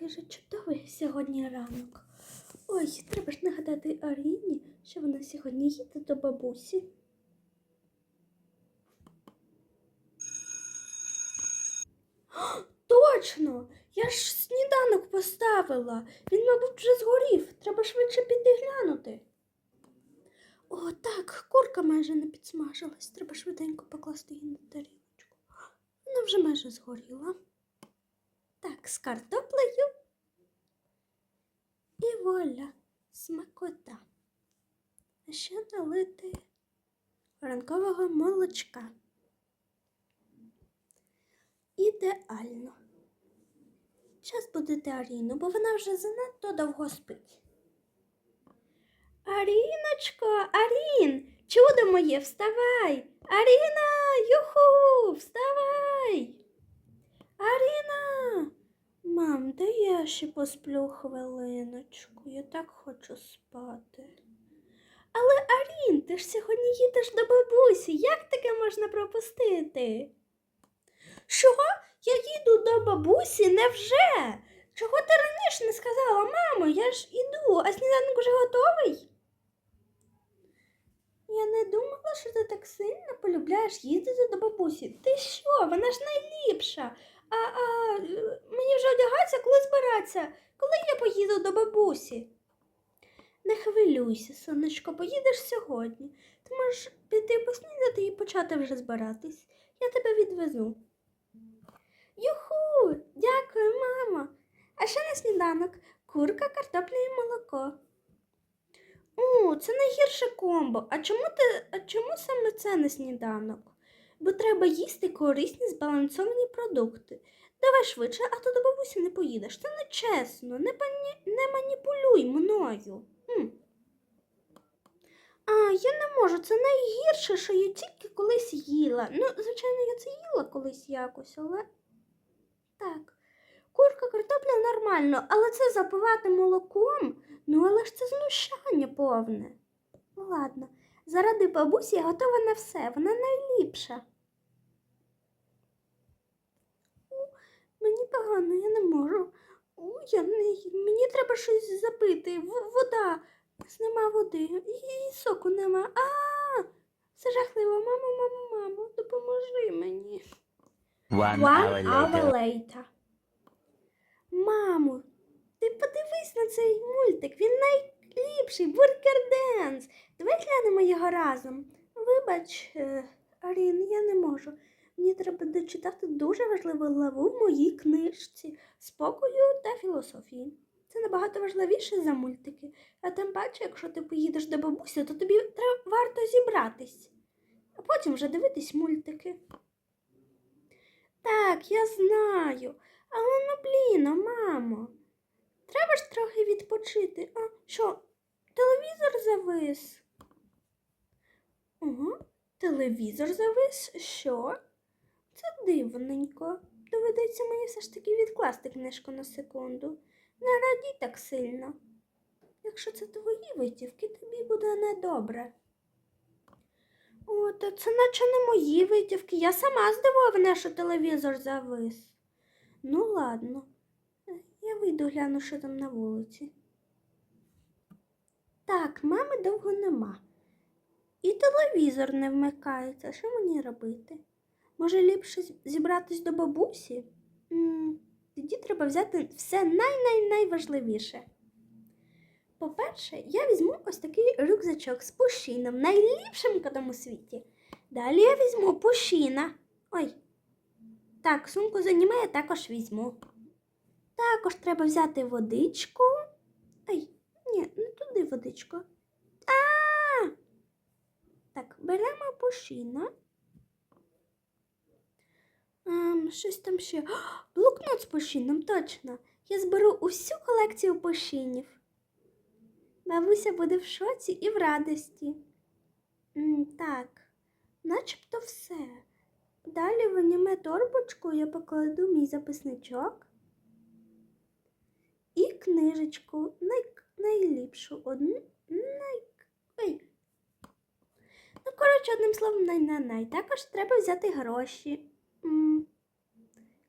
який же чудовий сьогодні ранок. Ой, треба ж нагадати Аріні, що вона сьогодні їде до бабусі. О, Точно! Я ж сніданок поставила. Він, мабуть, вже згорів. Треба швидше піти глянути. О, так, курка майже не підсмажилась. Треба швиденько покласти її на тарілочку. Вона вже майже згоріла. Так, з картоплею. І вуаля, смакота. А ще налити ранкового молочка. Ідеально. Час будете Аріну, бо вона вже занадто довго спить. Аріночко, Арін, чудо моє, вставай! Аріна, юху, вставай! Аріна! Мам, дай я ще посплю хвилиночку. Я так хочу спати. Але Арін, ти ж сьогодні їдеш до бабусі. Як таке можна пропустити? Що? Я їду до бабусі? Невже? Чого ти раніше не сказала, мамо, я ж іду, а сніданок вже готовий? Я не думала, що ти так сильно полюбляєш їздити до бабусі. Ти що? Вона ж найліпша. А, а мені вже одягатися, коли збиратися? Коли я поїду до бабусі? Не хвилюйся, сонечко, поїдеш сьогодні. Ти можеш піти поснідати і почати вже збиратись. Я тебе відвезу. Юху, дякую, мамо. А ще на сніданок курка, картопля і молоко. О, це найгірше комбо. А чому ти, а чому саме це на сніданок? Бо треба їсти корисні збалансовані продукти. Давай швидше, а то до бабусі не поїдеш. Це не чесно, не, пані... не маніпулюй мною. Хм. А, я не можу, це найгірше, що я тільки колись їла. Ну, звичайно, я це їла колись якось, але так. Курка картопля нормально, але це запивати молоком, ну але ж це знущання повне. Ладно, заради бабусі готова на все, вона найліпша. У, Мені погано, я не можу. У, я не... Мені треба щось запити. В- вода. Нема води. І, і соку нема. А, це жахливо. Мамо, мамо, мамо, допоможи мені. One, hour later. later. Мамо, ти подивись на цей мультик. Він найліпший Бургер Денс. Давай глянемо його разом. Вибач, е, Арін, я не можу. Мені треба дочитати дуже важливу главу в моїй книжці спокою та філософії. Це набагато важливіше за мультики. А тим паче, якщо ти поїдеш до бабусі, то тобі треба варто зібратись, а потім вже дивитись мультики. Так, я знаю. Але ну блін, мамо. Треба ж трохи відпочити. А що, телевізор завис? Ага, телевізор завис? Що? Це дивненько. Доведеться мені все ж таки відкласти книжку на секунду. Не радій так сильно. Якщо це твої витівки, тобі буде недобре. О, та це наче не мої витівки. Я сама здивована, що телевізор завис. Ну, ладно, я вийду гляну, що там на вулиці. Так, мами довго нема. І телевізор не вмикається. Що мені робити? Може, ліпше зібратись до бабусі? тоді треба взяти все най-най-найважливіше. По-перше, я візьму ось такий рюкзачок з пушином, найліпшим котом у світі. Далі я візьму пушина. Ой. Так, сумку з аніме я також візьму. Також треба взяти водичку. Ай, ні, не туди водичку. А! Так, беремо пушина. Щось там ще. Блокнот з пушином, точно. Я зберу усю колекцію пушинів. Бабуся буде в шоці і в радості. М, так, начебто все. Далі в аніме торбочку я покладу мій записничок і книжечку най... найліпшу. Одну най... Ой. Ну, коротше, одним словом, най-най-най. Також треба взяти гроші. М,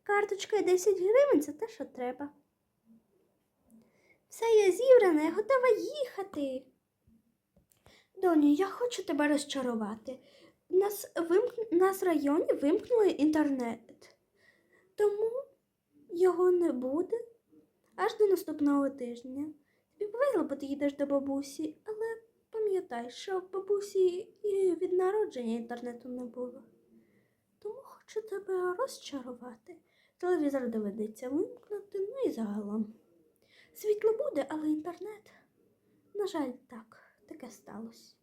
Карточка і 10 гривень це те, що треба. Все, я зібрана, я готова їхати. Доню, я хочу тебе розчарувати. Нас, вимк... нас в районі вимкнули інтернет. Тому його не буде аж до наступного тижня. Тобі повезло, бо ти їдеш до бабусі, але пам'ятай, що в бабусі і від народження інтернету не було. Тому хочу тебе розчарувати. Телевізор доведеться вимкнути, ну і загалом. Світло буде, але інтернет. На жаль, так, таке сталося.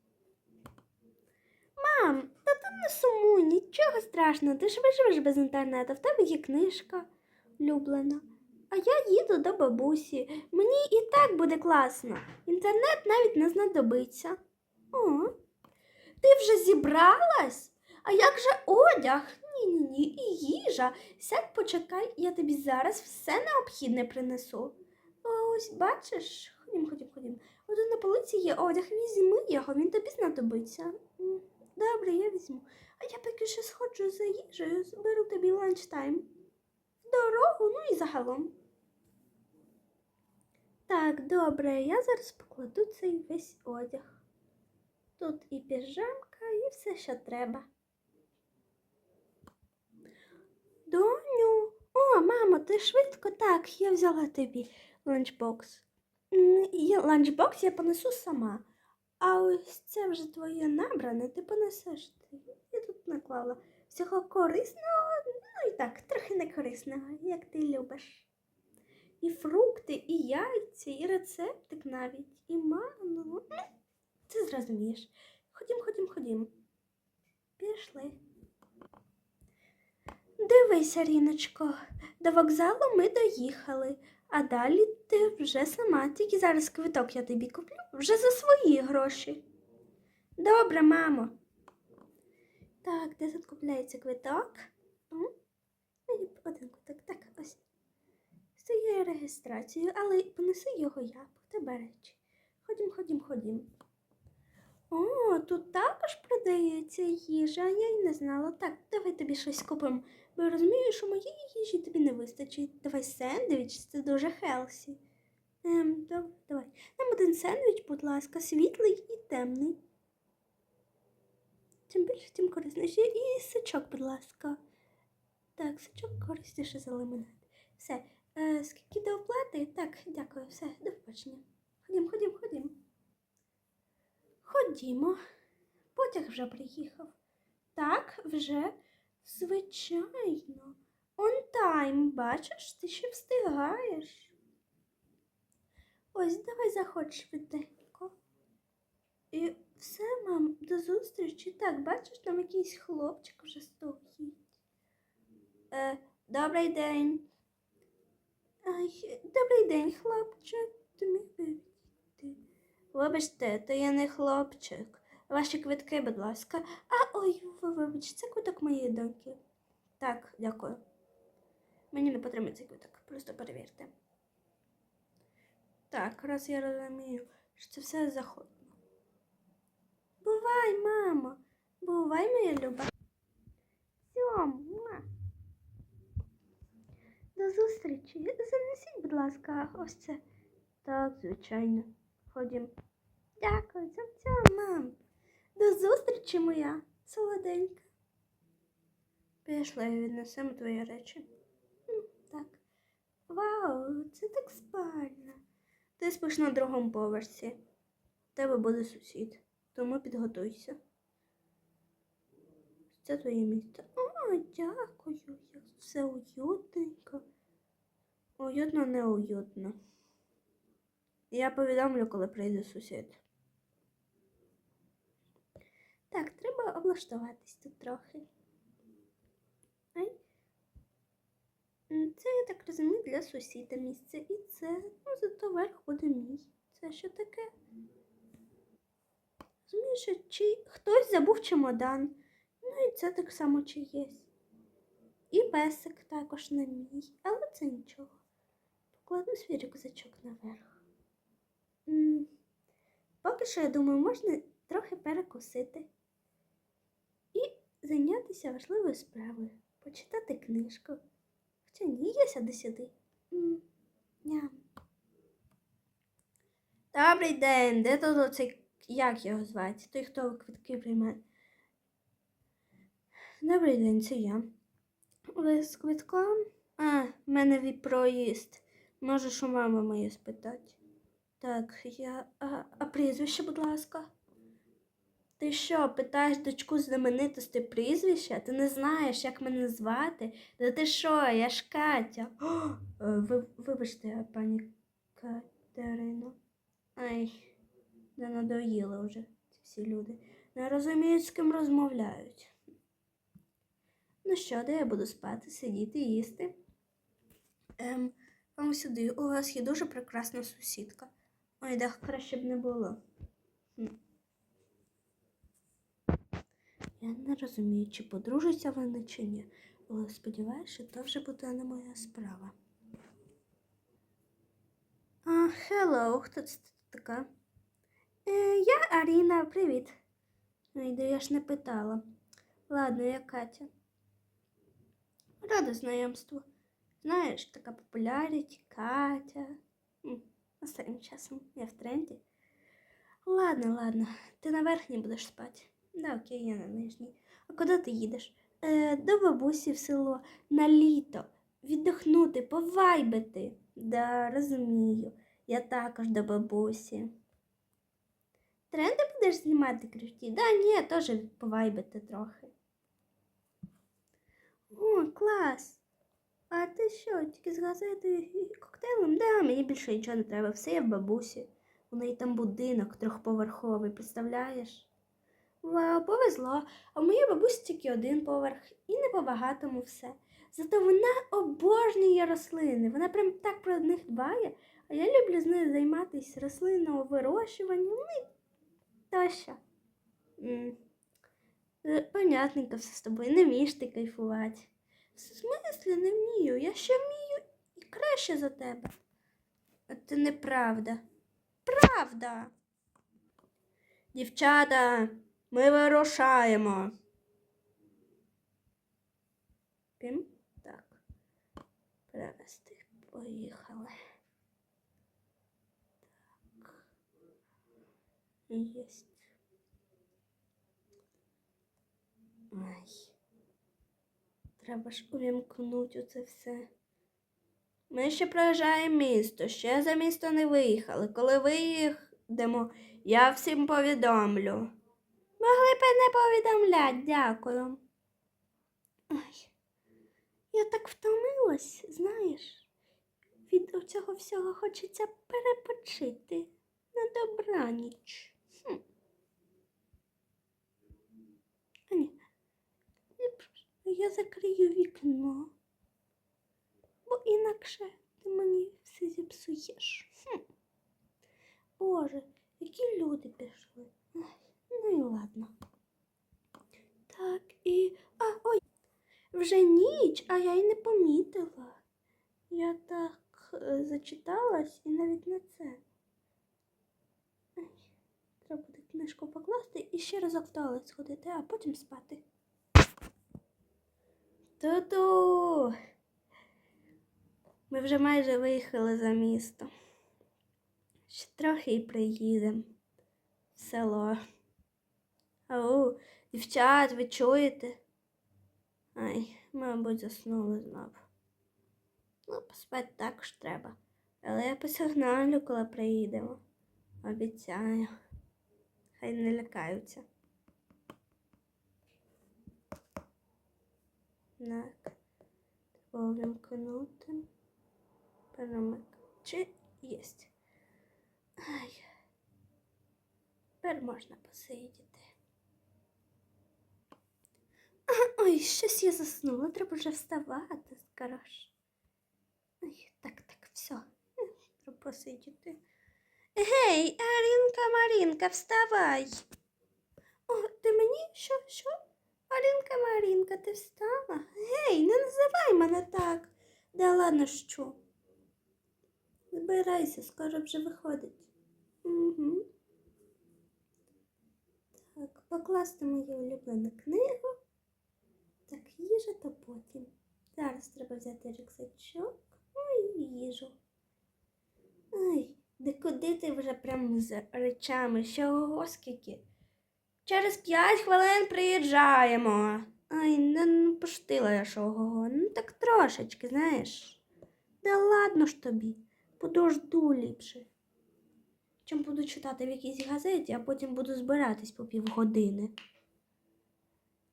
Мам, та ти не сумуй, нічого страшного, ти ж виживеш без інтернету, в тебе є книжка улюблена. А я їду до бабусі. Мені і так буде класно. Інтернет навіть не знадобиться. О, ти вже зібралась? А як же одяг? Ні-ні-ні, і їжа. Сядь, почекай, я тобі зараз все необхідне принесу. Ось бачиш, ходім, ходім, ходім. От на полиці є одяг, візьми його, він тобі знадобиться. Добре, я візьму. А я поки що сходжу за їжею, зберу тобі ланчтайм. В дорогу, ну і загалом. Так, добре, я зараз покладу цей весь одяг. Тут і піжамка, і все, що треба. Доню, о, мамо, ти швидко так, я взяла тобі ланчбокс. Ланчбокс я понесу сама. А ось це вже твоє набране, ти понесеш ти. Я тут наклала всього корисного, ну і так, трохи не корисного, як ти любиш. І фрукти, і яйця, і рецептик навіть, і ману. Ну, ти зрозумієш. Ходім, ходім, ходім. Пішли. Дивись, Аріночко, до вокзалу ми доїхали, а далі ти вже сама, тільки зараз квиток я тобі куплю вже за свої гроші. Добре, мамо. Так, де тут купляється квиток? Ой, Один квиток, так, ось. Це є але понеси його я, в тебе речі. Ходім, ходім, ходім. О, тут також продається їжа, я й не знала. Так, давай тобі щось купимо. Бо розумію, що моєї їжі тобі не вистачить. Давай сендвіч, це дуже хелсі. Ем, добре, давай. Нам один сендвіч, будь ласка, світлий і темний. Чим більше, тим корисніше. І сачок, будь ласка. Так, сачок корисніше за лимонад. Все. Е, скільки до оплати? Так, дякую, все, до побачення. Ходім, ходім, ходім. Ходімо. Потяг вже приїхав. Так, вже, звичайно. Он тайм, бачиш, ти ще встигаєш. Ось, давай заходь швиденько. І все, мам, до зустрічі. Так, бачиш, там якийсь хлопчик вже стоїть. Е, добрий день. Ай, добрий день, хлопче. Ти міг би? Вибачте, то я не хлопчик. Ваші квитки, будь ласка. А ой, ви- вибач, це квиток моєї доньки. Так, дякую. Мені не потрібен цей квиток, просто перевірте. Так, раз я розумію, що це все заходно. Бувай, мамо, бувай, моя люба. Сьом, муа. До зустрічі. Занесіть, будь ласка, ось це. Так, звичайно. Ходім. Дякую, цьом цьом, мам. До зустрічі, моя солоденька. Пішли, віднесемо твої речі. Так. Вау, це так спальня. Ти спиш на другому поверсі. В тебе буде сусід, тому підготуйся. Це твоє місце. О, дякую. Як все уютненько. Уютно, неуютно. Я повідомлю, коли прийде сусід. Так, треба облаштуватись тут трохи. Ай. Це, я так розумію, для сусіда місце. І це, ну, зато верх буде мій. Це що таке? Розумієш, чи хтось забув чемодан. Ну і це так само чиєсь. І песик також не мій, але це нічого. Покладу свій рюкзачок наверх. М, Поки що, я думаю, можна трохи перекусити зайнятися важливою справою, почитати книжку. Хоча ні, я сяду сюди. Ням. Добрий день, де тут оцей, як його звати? Той, хто квитки приймає. Добрий день, це я. Ви з квитком? А, в мене від проїзд. Можеш у мами моєї спитати. Так, я. А, а прізвище, будь ласка. Ти що, питаєш дочку знаменитості прізвища? Ти не знаєш, як мене звати? Та ти що, я ж Катя. О, е, ви, вибачте, пані Катерино. Ай, не надоїли вже ці всі люди. Не розуміють, з ким розмовляють. Ну що, де я буду спати, сидіти, їсти? Ем, вам сюди, у вас є дуже прекрасна сусідка. Ой, да краще б не було. Я не розумію, чи подружаться вони, чи ні. Але сподіваюся, що то вже буде не моя справа. А, хеллоу, хто це така? Е, я Аріна, привіт. Ой, да я ж не питала. Ладно, я Катя. Рада знайомству. Знаєш, така популярність, Катя. Останнім часом я в тренді. Ладно, ладно, ти на верхній будеш спати. Да, окей, я на нижній. А куди ти їдеш? Е, до бабусі в село на літо. Віддохнути, повайбити. Да, розумію. Я також до бабусі. Тренди будеш знімати крихті? Да, ні, теж повайбити трохи. О, клас! А ти що, тільки з газетою і коктейлем? Да, мені більше нічого не треба. Все є в бабусі. У неї там будинок трьохповерховий, представляєш? Повезло. А в моїй бабусі тільки один поверх і не по-багатому все. Зато вона обожнює рослини. Вона прям так про них дбає, а я люблю з нею займатися рослинного вирощуванням ну і тощо. Е, Понятненько все з тобою, не вмієш ти кайфувати. В смислі не вмію? Я ще вмію і краще за тебе. Це неправда. Правда. Дівчата, ми вирушаємо. Пім? Так. Перевести. Поїхали. Так. Єсть. Ай. Треба ж увімкнути оце все. Ми ще проїжджаємо місто, ще за місто не виїхали. Коли виїдемо, я всім повідомлю. Могли б не повідомляти, дякую. Ай, я так втомилась, знаєш. Від цього всього хочеться перепочити на добраніч. Хм. Ні, я закрию вікно, бо інакше ти мені все зіпсуєш. Хм. Боже, які люди пішли. Ай, ну і ладно. Так, і. А, ой, вже ніч, а я й не помітила. Я так е, зачиталась і навіть не це. Треба буде книжку покласти і ще разок в туалет сходити, а потім спати. Ту-ту. Ми вже майже виїхали за місто. Ще трохи і приїдемо в село. Ау, дівчат, ви чуєте? Ай, мабуть, заснули знов. Ну, поспати також треба. Але я посигналю, коли приїдемо. Обіцяю. Хай не лякаються. Так. Треба. Перемик. Чи єсть. Ай. Тепер можна посидіти. А, Ой, щось я заснула, треба вже вставати, скорож. Ой, так, так, все. Треба посидіти. Гей, Арінка Марінка, вставай. О, ти мені що, що? Марінка Марінка, ти встала? Гей, не називай мене так. Да ладно що. Збирайся, скоро вже виходить. Угу. Так, покласти мою улюблену книгу. Так, їжа то потім. Зараз треба взяти рюкзачок. Ну і їжу. Ай, Де куди ти вже прям з речами? Чого скільки? Через п'ять хвилин приїжджаємо. Ай, ну, ну поштила я шого. Ну так трошечки, знаєш. Да ладно ж тобі, подожду ліпше. Чим буду читати в якійсь газеті, а потім буду збиратись по півгодини.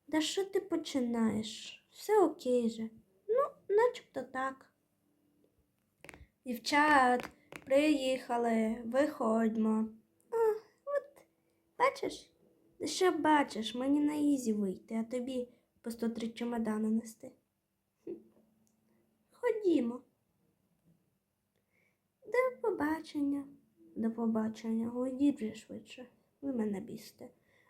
Да що ти починаєш? Все окей же. Ну, начебто так. Дівчат, приїхали, виходьмо. А, от, бачиш? Ти що бачиш, мені на ізі вийти, а тобі по 103 чемодани нести. Ходімо. До побачення. До побачення. Уйдіть вже швидше. Ви мене бісите.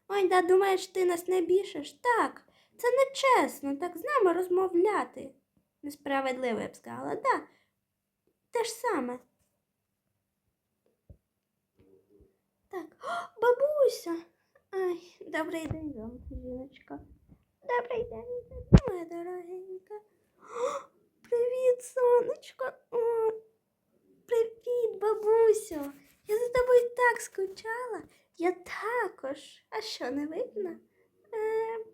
Ой, да думаєш, ти нас не бішиш? Так, це не чесно, так з нами розмовляти. Несправедливо, я б сказала, да. Те ж саме. Так, О, бабуся. Ай, добрий день вам, жіночка. Добрий день, моя дорогенька. О, привіт, сонечко. О, привіт, бабусю. Я за тобою так скучала. Я також. А що, не видно? Е,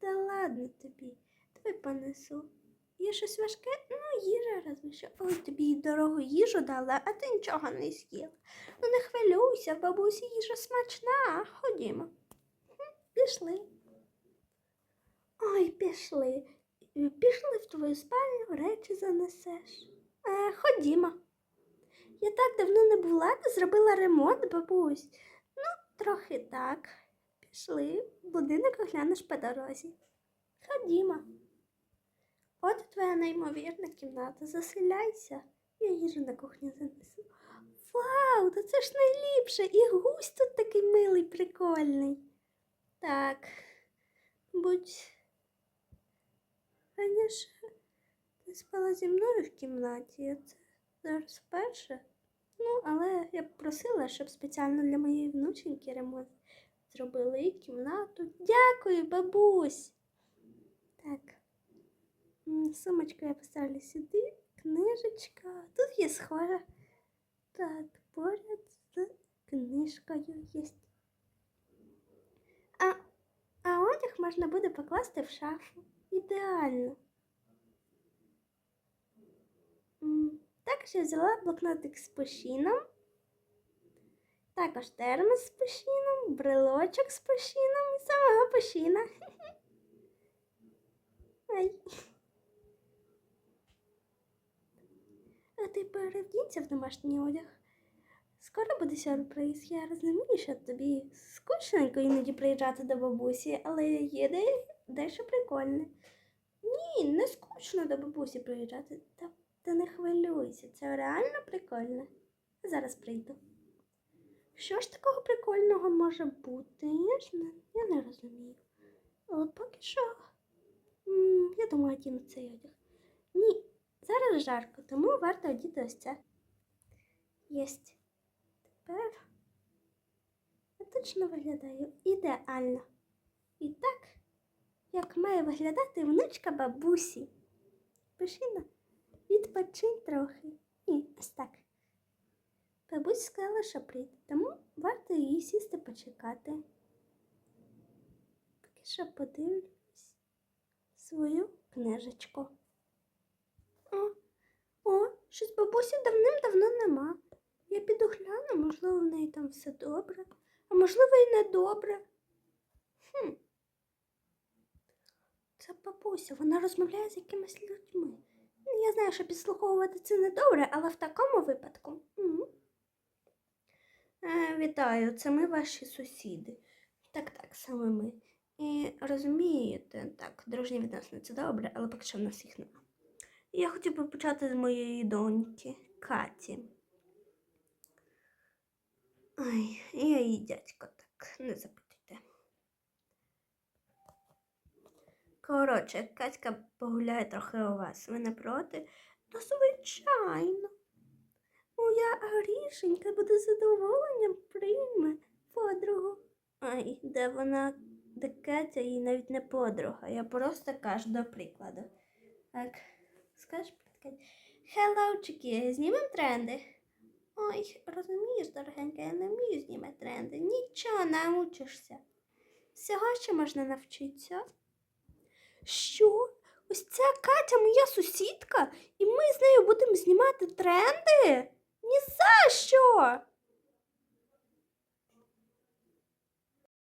та ладно тобі. Давай понесу. Є щось важке? Ну, їжа що. Ой, тобі й дорогу їжу дала, а ти нічого не з'їла. Ну не хвилюйся, бабусі їжа смачна. Ходімо. Пішли. Ой, пішли. Е, Пішли в твою спальню, речі занесеш. Е, ходімо. Я так давно не була, ти зробила ремонт, бабусь. Трохи так. Пішли, будинок оглянеш по дорозі. Ходімо. От твоя неймовірна кімната. Заселяйся. Я їжу на кухню занесу. Вау, та це ж найліпше. І гусь тут такий милий, прикольний. Так, будь. Раніше ти спала зі мною в кімнаті, це зараз вперше. Ну, але я б просила, щоб спеціально для моєї внученьки ремонт зробили і кімнату. Дякую, бабусь. Так. Сумочку я поставлю сюди, книжечка. Тут є схожа. Так, поряд з книжкою є. А, а одяг можна буде покласти в шафу. Ідеально. Також я взяла блокнотик з пошіном. Також термос з пошіном, брелочок з пошіном і самого пошіна. Ай. А ти перевдінься в домашній одяг. Скоро буде сюрприз. Я розумію, що тобі скучненько іноді приїжджати до бабусі, але є де, дещо прикольне. Ні, не скучно до бабусі приїжджати. Та, не хвилюйся, це реально прикольно. Зараз прийду. Що ж такого прикольного може бути? Я ж не, я не розумію. Але поки що, я думаю, одіну цей одяг. Ні, зараз жарко, тому варто одіти ось це. Єсть. Тепер я точно виглядаю ідеально. І так, як має виглядати внучка бабусі. Пишіна, відпочинь трохи. Ні, ось так. Бабусь сказала, що прийде, тому варто її сісти почекати. Поки що подивлюсь свою книжечку. О, о, щось бабусі давним-давно нема. Я піду гляну, можливо, в неї там все добре, а можливо, і не добре. Хм. Це бабуся, вона розмовляє з якимись людьми. Я знаю, що підслуховувати це не добре, але в такому випадку. м. Е, вітаю, це ми ваші сусіди. Так, так, саме ми. І розумієте, так, дружні відносини це добре, але поки що в нас їх нема. Я хотів би почати з моєї доньки Каті. Ай, я її дядько так, не запитуйте. Коротше, Катька погуляє трохи у вас. Ви не проти? Та звичайно. Моя Арішенька буде задоволенням прийме подругу. Ай, де вона, де Катя їй навіть не подруга. Я просто кажу до прикладу. Так, скажеш. Хеллоучики, знімемо тренди. Ой, розумієш, дорогенька, я не вмію знімати тренди. Нічого навчишся. Всього ще можна навчитися. Що? Ось ця Катя моя сусідка, і ми з нею будемо знімати тренди? Ні за що!